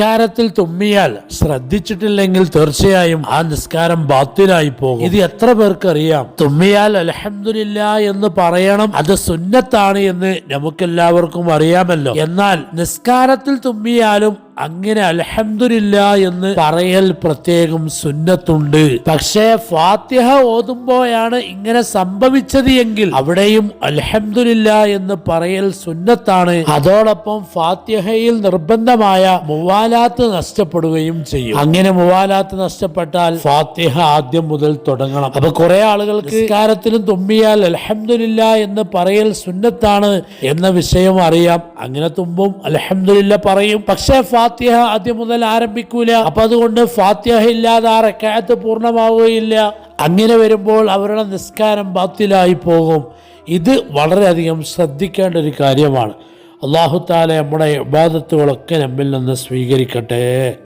നിസ്കാരത്തിൽ തുമ്മിയാൽ ശ്രദ്ധിച്ചിട്ടില്ലെങ്കിൽ തീർച്ചയായും ആ നിസ്കാരം ബാത്തിലായി പോകും. ഇത് എത്ര പേർക്ക് അറിയാം തുമ്മിയാൽ അലഹമില്ല എന്ന് പറയണം. അത് സുന്നത്താണ് എന്ന് നമുക്കെല്ലാവർക്കും അറിയാമല്ലോ. എന്നാൽ നിസ്കാരത്തിൽ തുമ്മിയാലും അങ്ങനെ അലഹമില്ല എന്ന് പറയൽ പ്രത്യേകം സുന്നത്തുണ്ട്. പക്ഷേ ഫാത്തിഹ ഓതുമ്പോഴാണ് ഇങ്ങനെ സംഭവിച്ചത് എങ്കിൽ അവിടെയും അലഹമില്ല എന്ന് പറയൽ സുന്നത്താണ്. അതോടൊപ്പം ഫാത്തിഹയിൽ നിർബന്ധമായ മുവാലാത്ത് നഷ്ടപ്പെടുകയും ചെയ്യും. അങ്ങനെ മുവാലാത്ത് നഷ്ടപ്പെട്ടാൽ ഫാത്തിഹ ആദ്യം മുതൽ തുടങ്ങണം. അപ്പൊ കുറെ ആളുകൾക്ക് നിസ്കാരത്തിലും തുമ്മിയാൽ അലഹമില്ല എന്ന് പറയൽ സുന്നത്താണ് എന്ന വിഷയം അറിയാം. അങ്ങനെ തുമ്പും അലഹമില്ല പറയും. പക്ഷേ ഫാത്തിഹ ആദ്യം മുതൽ ആരംഭിക്കൂല. അപ്പൊ അതുകൊണ്ട് ഫാത്തിഹ ഇല്ലാതെ ആ റക്കായത്ത് പൂർണമാവുകയില്ല. അങ്ങനെ വരുമ്പോൾ അവരുടെ നിസ്കാരം ബാത്തിലായി പോകും. ഇത് വളരെയധികം ശ്രദ്ധിക്കേണ്ട ഒരു കാര്യമാണ്. അള്ളാഹു താല നമ്മുടെ ഇബാദത്തുകളൊക്കെ നമ്മിൽ നിന്ന് സ്വീകരിക്കട്ടെ.